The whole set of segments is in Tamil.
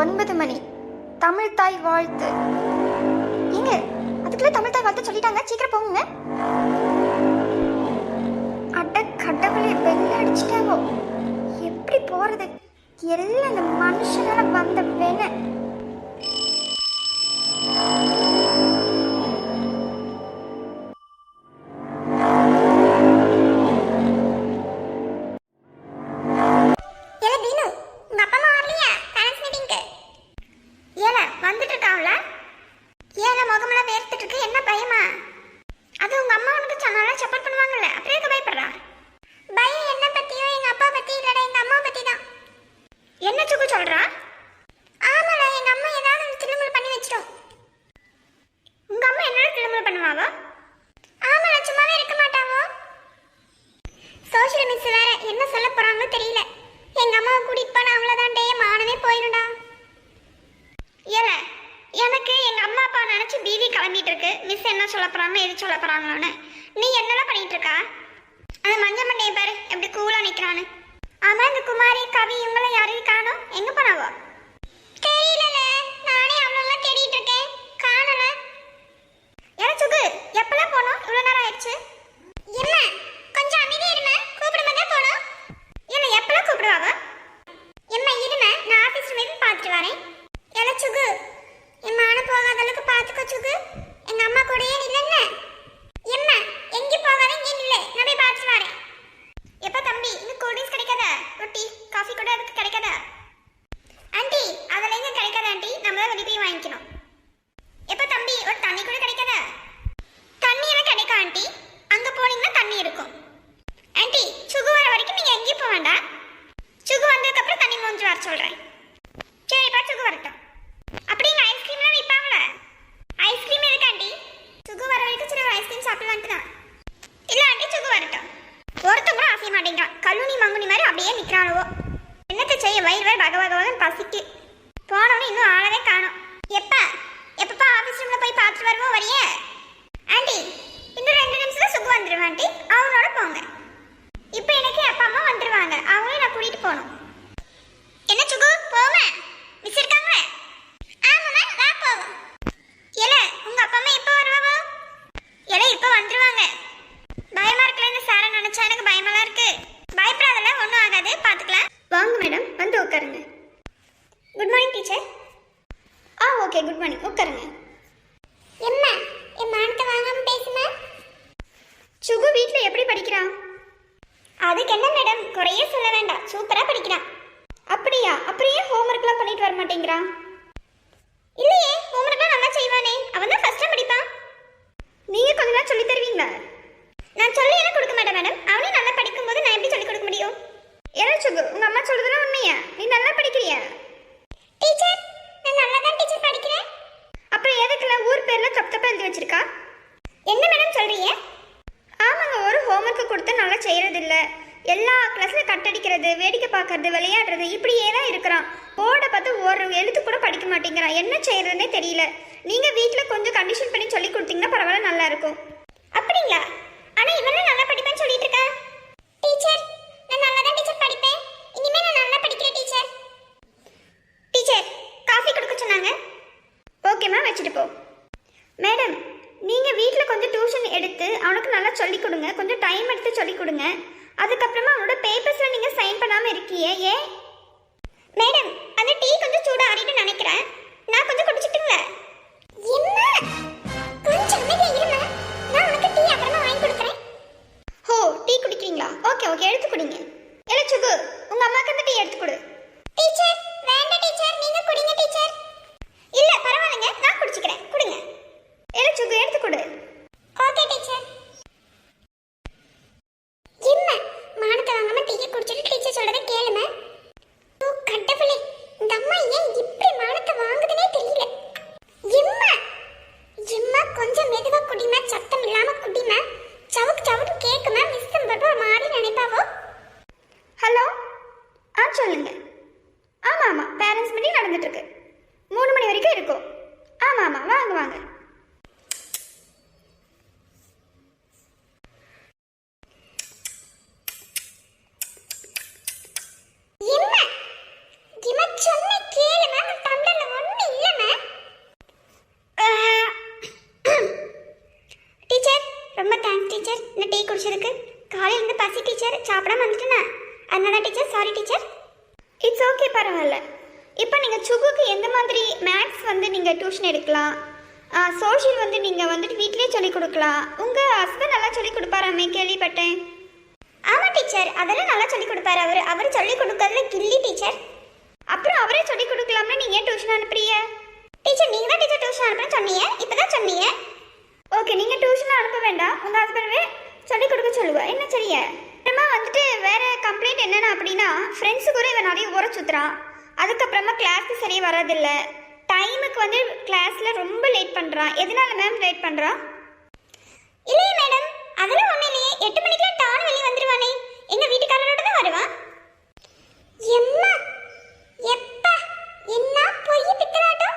ஒன்பது மணி. தமிழ் தாய் வாழ்த்து. ஏங்க அதுக்குள்ள தமிழ் தாய் வாழ்த்து சொல்லிட்டாங்க. சீக்கிரம் போங்க அட கடவுளே வெள்ள அடிச்சிட்டாவோ எப்படி போறது? எல்லாம் இந்த மனுஷனால வந்த வேணை சாப்பிடலான்ட்டு தான் இல்ல ஆண்டி சுக்கு வரட்டும். ஒருத்தன் கூட அசைய மாட்டேங்கிறான் கல்லூனி மங்குனி மாதிரி அப்படியே நிக்கிறானுவோ. என்னத்தை செய்ய வயிறு வேறு பக பகவதன் பசிக்கு. போனவனு இன்னும் ஆளவே காணும். எப்ப? எப்பப்பா ஆபீஸ் ரூம்ல போய் பார்த்துட்டு வருவோம் வரியே? ஆண்டி இன்னும் ரெண்டு நிமிஷத்துல சுக்கு வந்துருவேன் ஆண்டி. அவனோட போங்க. இப்போ எனக்கு அப்பா அம்மா வந்துருவாங்க. அவங்களையும் நான் கூட்டிட்டு போகணும் என்ன சுகு போவேன் மிஸ் இருக்காங்களே ஆமாம்மா வா போவோம் ஏல உங்க அப்பா அம்மா எப்போ வருவாவோ ஏல இப்போ வந்துருவாங்க பயமா இருக்குல்ல இந்த சாரை நினைச்சா எனக்கு பயமெல்லாம் இருக்கு பயப்படாதல ஒன்றும் ஆகாது பார்த்துக்கலாம் வாங்க மேடம் வந்து உட்காருங்க குட் மார்னிங் டீச்சர் ஆ ஓகே குட் மார்னிங் உட்காருங்க எம்மா என் மானத்தை வாங்காம பேசுமா சுகு வீட்டில் எப்படி படிக்கிறான் அதுக்கு என்ன மேடம் குறையே சொல்ல வேண்டாம். சூப்பரா படிக்கிறான். அப்படியா? அப்புறம் ஏன் ஹோம்ஒர்க்லாம் பண்ணிட்டு வர மாட்டேங்கிறான் இல்லையே ஹோம்ஒர்க்லாம் நல்லா செய்வானே. அவன் தான் ஃபர்ஸ்ட் படிப்பான். நீங்க கொஞ்ச நாள் சொல்லி தருவீங்களா? நான் சொல்லி எல்லாம் கொடுக்க மாட்டேன் மேடம் அவனே நல்லா படிக்கும்போது நான் எப்படி சொல்லி கொடுக்க முடியும்? ஏன்னா சுகு உங்க அம்மா சொல்றதுலாம் உண்மையா? நீ நல்லா படிக்கிறியா? டீச்சர் நான் நல்லா தான் டீச்சர் படிக்கிறேன். அப்புறம் எதுக்குலாம் ஊர் பேர்ல தப்பு தப்பா எழுதி வச்சிருக்கா? என்ன மேடம் சொல்றீங்க? கொடுத்து நல்லா செய்யறது எல்லா கிளாஸ்ல கட்டடிக்கிறது வேடிக்கை பார்க்கறது விளையாடுறது இப்படியே தான் இருக்கிறான் போர்டை பார்த்து ஒரு எழுத்து கூட படிக்க மாட்டேங்கிறான். என்ன செய்யறதுனே தெரியல. நீங்க வீட்டில் கொஞ்சம் கண்டிஷன் பண்ணி சொல்லி கொடுத்தீங்கன்னா பரவாயில்ல நல்லா இருக்கும். அப்படிங்களா? ஆனா இவனும் நல்லா படிப்பேன்னு சொல்லிட்டு இருக்கேன் டீச்சர் நான் நல்லா தான் டீச்சர் படிப்பேன் இனிமே நான் நல்லா படிக்கிறேன் டீச்சர் டீச்சர் காஃபி கொடுக்க சொன்னாங்க ஓகேம்மா வச்சுட்டு போ மேடம் நீங்கள் வீட்டில் கொஞ்சம் டியூஷன் எடுத்து அவனுக்கு நல்லா சொல்லிக் கொடுங்க கொஞ்சம் டைம் எடுத்து சொல்லிக் கொடுங்க அதுக்கப்புறமா அவனோட பேப்பர்ஸில் நீங்கள் சைன் பண்ணாமல் இருக்கியே ஏன் மேடம் அந்த டீ கொஞ்சம் சூடாக ஆறிட்டு நினைக்கிறேன். நான் கொஞ்சம் குடிச்சிட்டுங்களா. நான் உனக்கு டீ கொடுக்குறேன். ஹோ டீ குடிக்கிறீங்களா? ஓகே ஓகே எடுத்து குடிங்க. இல்லை சுகு உங்கள் அம்மாக்கு அந்த டீ எடுத்து கொடு. டீச்சர் வேண்டாம் டீச்சர் நீங்க குடிங்க டீச்சர் இல்ல பரவாயில்லைங்க நான் குடிச்சுக்கிறேன் குடிங்க இல்லை சுகு எடுத்து கொடு ஓகே டீச்சர் என்ன மானத்தை வாங்காம டீயை குடிச்சிட்டு டீச்சர் சொல்றதை கேளுமா ஓ கடவுளே இந்த அம்மா ஏன் இப்படி மானத்தை வாங்குதுனே தெரியல எம்மா எம்மா கொஞ்சம் மெதுவா குடிமா சத்தம் இல்லாம குடிமா சவுக்கு சவுக்கு கேக்குமா மிஸ் பண்றப்ப ஒரு மாதிரி நினைப்பாவோ ஹலோ ஆ சொல்லுங்க ஆமாம் ஆமாம் பேரண்ட்ஸ் மீட்டிங் நடந்துட்டு இருக்கு மூணு மணி வரைக்கும் இருக்கும் ஆமாம் ஆமாம் வாங்க வாங்க என்ன இவ சொன்ன கேளுமா நான் பிடிச்சதுக்கு காலையில இருந்து பசி டீச்சர் சாப்பிடாம வந்துட்டேனா? அதனால teacher sorry teacher. It's okay பரவாயில்ல. இப்போ நீங்கள் சுகுக்கு எந்த மாதிரி மேக்ஸ் வந்து நீங்கள் டியூஷன் எடுக்கலாம்? சோஷியல் வந்து நீங்கள் வந்துட்டு வீட்டிலேயே சொல்லிக் கொடுக்கலாம். உங்கள் ஹஸ்பண்ட் நல்லா சொல்லிக் கொடுப்பாராமே கேள்விப்பட்டேன். ஆமாம் டீச்சர் அதெல்லாம் நல்லா சொல்லிக் கொடுப்பாரு அவர். அவர் சொல்லிக் கொடுக்கறதுல கில்லி டீச்சர். அப்புறம் அவரே சொல்லிக் கொடுக்கலாம்னு நீங்கள் ஏன் டியூஷன் அனுப்புறீங்க? டீச்சர் நீங்கள் தான் டீச்சர் டியூஷன் அனுப்புறேன்னு சொன்னீங்க? இப்போ தான் சொன்னீங்க? ஓகே நீங்கள் டியூஷன் அனுப்ப வேண்டாம். உங்கள் ஹஸ்பண்ட் சொல்லிக் கொடுக்க சொல்லுவா. என்ன சரிய அப்புறமா வந்துட்டு வேற கம்ப்ளைண்ட் என்னென்ன அப்படின்னா ஃப்ரெண்ட்ஸு கூட இவன் நிறைய ஊற சுற்றுறான் அதுக்கப்புறமா கிளாஸ்க்கு சரியாக வரதில்ல டைமுக்கு வந்து கிளாஸில் ரொம்ப லேட் பண்ணுறான் எதனால மேம் லேட் பண்ணுறான் இல்லையே மேடம் அதெல்லாம் ஒன்றும் இல்லையே. எட்டு மணிக்கெல்லாம் டான் வெளியே வந்துடுவானே எங்கள் வீட்டுக்காரரோட தான் வருவான் எம்மா எப்பா? என்ன பொய் பித்தலாட்டம்?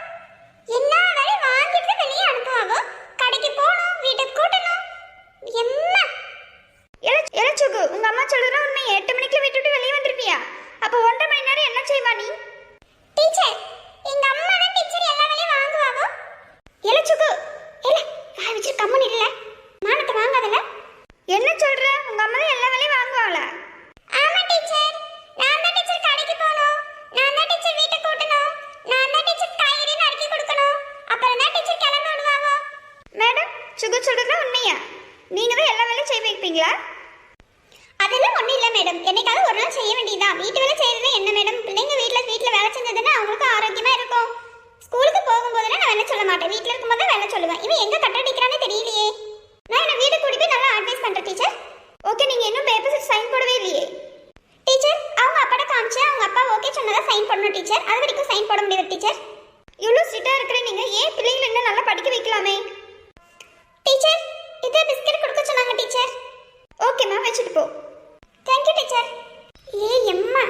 என்ன வரை வாங்கிட்டு வெளியே அனுப்புவாவோ? கடைக்கு போகணும் வீட்டுக்கு கூட்டணும். எம்மா. இளச்சுக்கு உங்க அம்மா சொல்கிறதா உண்மை எட்டு மணிக்கு விட்டுட்டு வெளியே வந்திருப்பியா? அப்போ ஒன்றரை மணி நேரம் என்ன செய்வா நீ? டீச்சர் மேடம் என்னைக்காவது ஒரு நாள் செய்ய வேண்டியதுதான் வீட்டு வேலை செய்யறது என்ன மேடம்? பிள்ளைங்க வீட்டில் வீட்டில் வேலை செஞ்சதுன்னா அவங்களுக்கு ஆரோக்கியமா இருக்கும். ஸ்கூலுக்கு போகும்போதெல்லாம் நான் வேலை சொல்ல மாட்டேன். வீட்டில் இருக்கும்போது தான் வேலை சொல்லுவேன். இவன் கட்ட கட்டடிக்கிறானே தெரியலையே. நான் என்ன வீடு கூட்டி போய் நல்லா அட்வைஸ் பண்ணுறேன் டீச்சர் ஓகே நீங்கள் இன்னும் பேப்பர்ஸ் சைன் போடவே இல்லையே. டீச்சர் அவங்க அப்பாட்ட காமிச்சு அவங்க அப்பா ஓகே சொன்னதா சைன் பண்ணணும் டீச்சர் அது வரைக்கும் சைன் போட முடியாது டீச்சர் இவ்வளோ ஸ்ட்ரிக்டாக இருக்கிற நீங்கள் ஏன் பிள்ளைங்களை இன்னும் நல்லா படிக்க வைக்கலாமே? டீச்சர் இதே பிஸ்கட் கொடுக்க சொன்னாங்க டீச்சர் ஓகே மேம் வச்சுட்டு போ தேங்க்யூ டீச்சர் ஏ எம்மா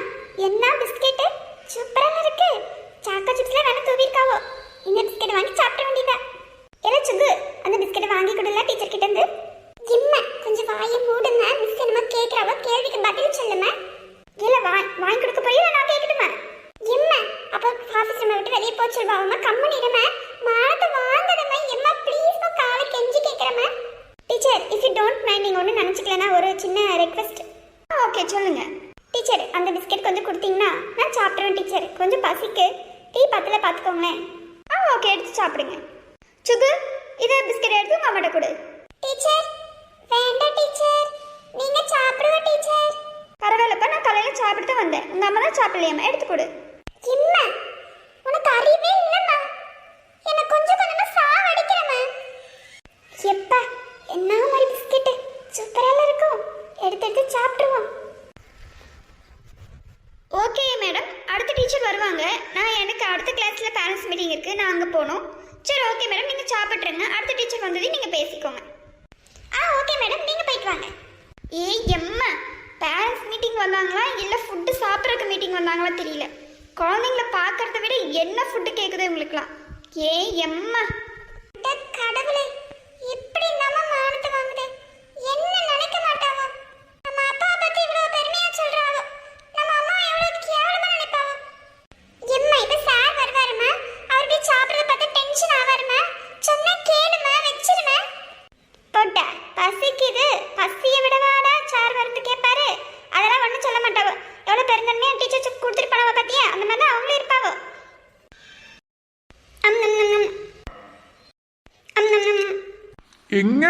என்ன பிஸ்கெட்டு? சூப்பரா இருக்கு. சாக்கோ சிப்ஸ்ல வேணா தூவிருக்காவோ? இந்த பிஸ்கெட் வாங்கி சாப்பிட வேண்டியதா இல்ல சுகு அந்த பிஸ்கெட் வாங்கி கொடுல டீச்சர் கிட்ட இருந்து? இம்மா கொஞ்சம் வாயை மூடுங்க. மிஸ் என்னமா கேக்குறாவோ கேள்விக்கு பதில் சொல்லுமா இல்ல வாய் வாங்கி கொடுக்க போய் நான் கேட்கணுமா இம்மா அப்ப ஆஃபீஸ் ரூமை விட்டு வெளியே போய் சொல்வாங்கம்மா கம்மன் இருமா. மானத்தை வாங்குதம்மா எம்மா ப்ளீஸ் காலை கெஞ்சி கேட்குறேம்மா. Teacher if you don't mind நீங்கள் ஒன்றும் நினச்சிக்கலனா ஒரு சின்ன ரெக்வெஸ்ட் ஓகே சொல்லுங்கள் அந்த பிஸ்கெட் கொஞ்சம் கொடுத்தீங்கன்னா நான் சாப்பிட்ருவேன் டீச்சர் கொஞ்சம் பசிக்கு. டீ பத்தில் பார்த்துக்கோங்களேன் ஆ ஓகே எடுத்து சாப்பிடுங்க. சுகு இதை பிஸ்கட் எடுத்து உங்கள் அம்மாட்ட கொடு. டீச்சர் வேண்டாம் டீச்சர் நீங்கள் சாப்பிடுவ டீச்சர் பரவாயில்லப்பா நான் காலையில் சாப்பிட்டு தான் வந்தேன். உங்கள் அம்மா தான் சாப்பிடலையாம்மா? எடுத்து கொடு. இம்மா உனக்கு அறிவே இல்லைம்மா. என்னை கொஞ்சம் கொஞ்சமாக சாவடிக்கிறம்மா எப்பா என்ன மாதிரி பிஸ்கெட்டு சூப்பராக இருக்கும். எடுத்து எடுத்து சாப்பிட்ருவோம் ஓகே மேடம் அடுத்த டீச்சர் வருவாங்க. நான் எனக்கு அடுத்த கிளாஸில் பேரண்ட்ஸ் மீட்டிங் இருக்குது நான் அங்கே போகணும். சரி ஓகே மேடம் நீங்கள் சாப்பிட்ருங்க அடுத்த டீச்சர் வந்ததையும் நீங்கள் பேசிக்கோங்க. ஆ ஓகே மேடம் நீங்கள் போயிட்டு வாங்க. ஏய் எம்மா. பேரண்ட்ஸ் மீட்டிங் வந்தாங்களா? இல்லை ஃபுட்டு சாப்பிட்றதுக்கு மீட்டிங் வந்தாங்களா தெரியல. குழந்தைங்கள பார்க்குறத விட என்ன ஃபுட்டு கேட்குது உங்களுக்குலாம் ஏய் எம்மா.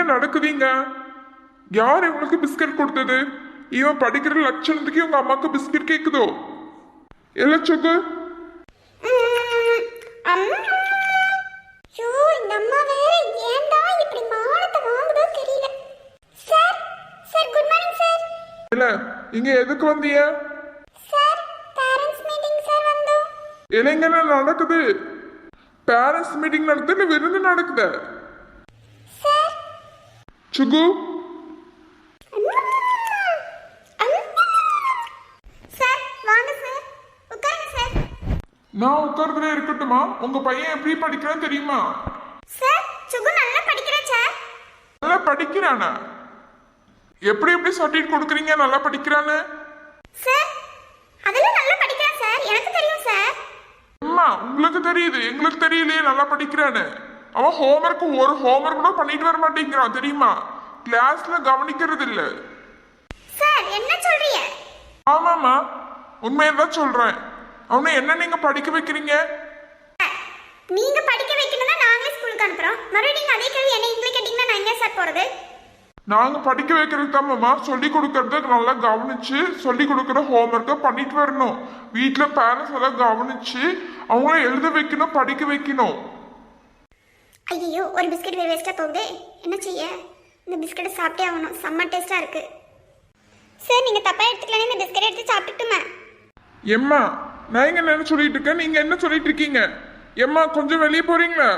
எங்க நடக்குதுங்க? யார் இவனுக்கு பிஸ்கட் கொடுத்தது? இவன் படிக்கிற லட்சணத்துக்கு உங்க அம்மாக்கு பிஸ்கட் கேக்குதோ? இல்ல சுகு ஐயோ இந்த அம்மா வேற ஏன்டா இப்படி மானத்தை வாங்குதோ தெரியல. Sir sir good morning sir. இல்ல இங்க எதுக்கு வந்தீங்க? இளைஞன நடக்குது? பேரண்ட்ஸ் மீட்டிங் நடக்குது விருந்து நடக்குது? சுகு. நான் உட்கார்றதுல இருக்கட்டுமா? உங்க பையன் எப்படி படிக்கிறான்னு தெரியுமா? சார் சுகு நல்லா படிக்கிறேன் சார். நல்லா படிக்கிறானா? எப்படி எப்படி சர்டிஃபிகேட் கொடுக்குறீங்க? நல்லா படிக்கிறான்னு சார் அதெல்லாம் நல்லா படிக்கிறேன் சார். எனக்கு தெரியும் சார். அம்மா உங்களுக்கு தெரியுது. எங்களுக்கு தெரியலையே நல்லா படிக்கிறான்னு அவன் ஹோம்ஒர்க் ஒரு ஹோம்ஒர்க் கூட பண்ணிட்டு வர மாட்டேங்கிறான் தெரியுமா? கிளாஸ்ல கவனிக்கிறது இல்ல சார் என்ன சொல்றீங்க? ஆமாம்மா உண்மையதான் சொல்றேன். அவனை என்ன நீங்க படிக்க வைக்கிறீங்க? நீங்க படிக்க வைக்கணும்னா நாங்களே ஸ்கூலுக்கு அனுப்புறோம். மறுபடியும் அதே கேள்வி என்ன எங்களை கேட்டீங்கன்னா நான் எங்க சார் போறது? நாங்க படிக்க வைக்கிறதுக்கு தான் மாமா. சொல்லி கொடுக்கறத நல்லா கவனிச்சு சொல்லி கொடுக்குற ஹோம்ஒர்க்கை பண்ணிட்டு வரணும். வீட்டுல பேரண்ட்ஸ் எல்லாம் கவனிச்சு அவங்கள எழுத வைக்கணும் படிக்க வைக்கணும். ஐயோ ஒரு பிஸ்கட் வேஸ்ட்டாக போகுது என்ன செய்ய? இந்த பிஸ்கட்டை சாப்பிட்டே ஆகணும். செம்ம டேஸ்ட்டாக இருக்கு. சார் நீங்கள் தப்பாக எடுத்துக்கலாம் இந்த பிஸ்கட் எடுத்து சாப்பிட்டுட்டுமா? எம்மா நான் இங்க என்ன சொல்லிட்டு இருக்கேன்? நீங்க என்ன சொல்லிட்டு இருக்கீங்க? எம்மா கொஞ்சம் வெளியே போறீங்களா?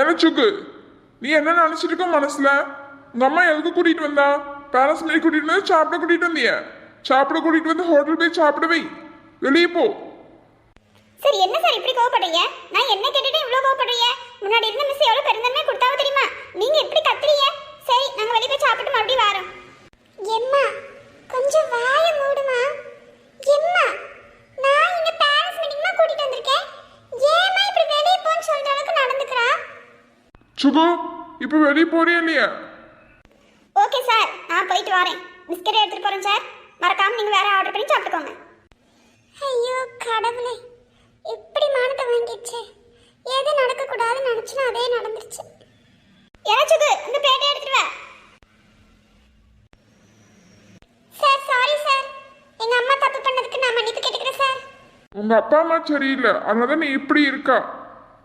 எனச்சுக்கு நீ என்ன நினைச்சிட்டு இருக்க மனசுல? உங்க அம்மா எதுக்கு கூட்டிட்டு வந்தா? பேரண்ட்ஸ் மாரி கூட்டிட்டு வந்து சாப்பிட கூட்டிட்டு வந்திய. சாப்பிட கூட்டிட்டு வந்து ஹோட்டல் போய் சாப்பிட வை. வெளியே போ. சார் என்ன சார் இப்படி கோவப்படுறீங்க? நான் என்ன கேட்டுட்டு இவ்வளோ கோவப்படுறீங்க? முன்னாடி இருந்த மிஸ் எவ்வளோ பெருந்தன்மை கொடுத்தாவோ தெரியுமா? நீங்கள் எப்படி கத்துறீங்க? சரி நாங்கள் வெளியே போய் சாப்பிட்டு மறுபடியும் வரோம். எம்மா கொஞ்சம் வாய மூடுமா? எம்மா நான் இங்க பேரண்ட்ஸ் மீட்டிங்மா கூட்டிட்டு வந்திருக்கேன். ஏமா இப்படி வெளியே போன்னு சொல்ற அளவுக்கு நடந்துக்கிறா? சுகு இப்ப வெளியே போறியா இல்லையா? ஓகே சார் நான் போயிட்டு வரேன். பிஸ்கட் எடுத்துட்டு போறேன் சார் மறக்காம நீங்க வேற ஆர்டர் பண்ணி சாப்பிட்டுக்கோங்க. ஐயோ கடவுளே. எப்படி மானத்தை வாங்கிடுச்சு. எது நடக்க கூடாதுன்னு நினைச்சுனா அதே நடந்துருச்சு. யாராச்சும் இந்த பேட்டை எடுத்துட்டு வா. Sir sorry sir. எங்க அம்மா தப்பு பண்ணதுக்கு நான் மன்னிப்பு கேட்டுக்கிறேன் சார். உங்க அப்பா அம்மா சரியில்லை. அதனால நீ இப்படி இருக்கா?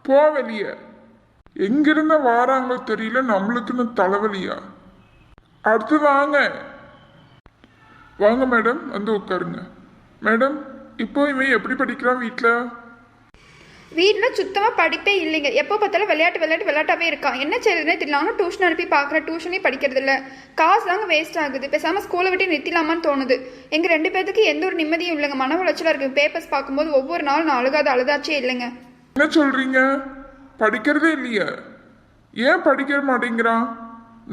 போ வெளியே. எங்கிருந்த வாராங்களோ தெரியல நம்மளுக்குன்னு தலைவலியா? அடுத்து வாங்க. வாங்க மேடம் வந்து உட்காருங்க. மேடம் இப்போ இவன் எப்படி படிக்கிறான் வீட்டில் வீட்டில் சுத்தமாக படிப்பே இல்லைங்க. எப்போ பார்த்தாலும் விளையாட்டு விளையாட்டு விளையாட்டாவே இருக்கான். என்ன செய்யறதுனே தெரியல. நானும் டியூஷன் அனுப்பி பார்க்குறேன். டியூஷனே படிக்கிறது இல்லை காசு தாங்க வேஸ்ட் ஆகுது. பேசாமல் ஸ்கூலை விட்டு நிறுத்திலாமான்னு தோணுது. எங்கள் ரெண்டு பேத்துக்கு எந்த ஒரு நிம்மதியும் இல்லைங்க. மன உளைச்சலாக இருக்குது பேப்பர்ஸ் பார்க்கும்போது ஒவ்வொரு நாளும் நான் அழுகாத அழுதாச்சே இல்லைங்க. என்ன சொல்கிறீங்க படிக்கிறதே இல்லையா. ஏன் படிக்க மாட்டேங்கிறான்?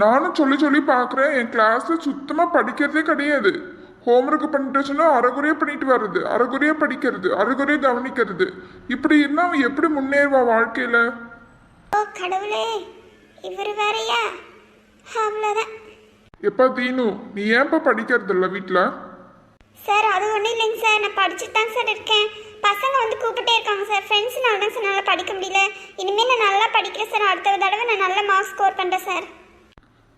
நானும் சொல்லி சொல்லி பார்க்குறேன். என் கிளாஸில் சுத்தமாக படிக்கிறதே கிடையாது. ஹோம்ஒர்க் பண்ணிட்டு சொன்னா அரைகுறையா பண்ணிட்டு வர்றது அரைகுறையா படிக்கிறது அரைகுறையா கவனிக்கிறது. இப்படி இருந்தா அவன் எப்படி முன்னேறுவான் வாழ்க்கையில? ஓ கடவுளே இவர் வேறயா? அவ்வளோதான் எப்பா தீனு நீ ஏன்பா படிக்கிறது இல்ல வீட்டில் சார் அது ஒன்றும் இல்லைங்க சார். நான் படிச்சுட்டு தாங்க சார் இருக்கேன். பசங்க வந்து கூப்பிட்டே இருக்காங்க சார். ஃப்ரெண்ட்ஸ்னால தான் சார் நல்லா படிக்க முடியல. இனிமேல் நான் நல்லா படிக்கிறேன் சார். அடுத்த தடவை நான் நல்ல மார்க் ஸ்கோர் பண்ணுறேன் சார்.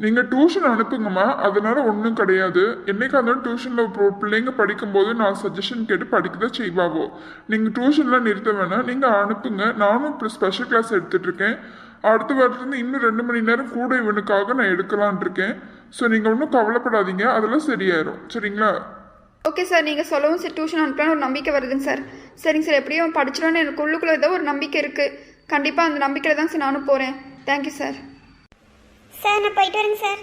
நீங்கள் டியூஷன் அனுப்புங்கம்மா. அதனால் ஒன்றும் கிடையாது. என்னைக்கா இருந்தாலும் டியூஷன்ல பிள்ளைங்க படிக்கும்போது நான் சஜஷன் கேட்டு படிக்க தான் செய்வாவோ நீங்கள் டியூஷன்லாம் நிறுத்த வேணாம். நீங்கள் அனுப்புங்க. நானும் இப்போ ஸ்பெஷல் கிளாஸ் எடுத்துட்ருக்கேன் அடுத்த வாரத்துலேருந்து இன்னும் ரெண்டு மணி நேரம் கூட இவனுக்காக நான் எடுக்கலான் இருக்கேன் ஸோ நீங்கள் ஒன்றும் கவலைப்படாதீங்க. அதெல்லாம் சரியாயிரும். சரிங்களா? ஓகே சார் நீங்கள் சொல்லவும் சரி. டியூஷன் அனுப்பலான்னு ஒரு நம்பிக்கை வருதுங்க சார் சரிங்க சார் எப்படியும் படிச்சிடணும்னு எனக்கு உள்ளுக்குள்ளே ஏதோ ஒரு நம்பிக்கை இருக்குது கண்டிப்பாக அந்த நம்பிக்கையில் தான் சார் நானும் போகிறேன் தேங்க்யூ சார் சார் நான் போயிட்டு வரேங்க சார்.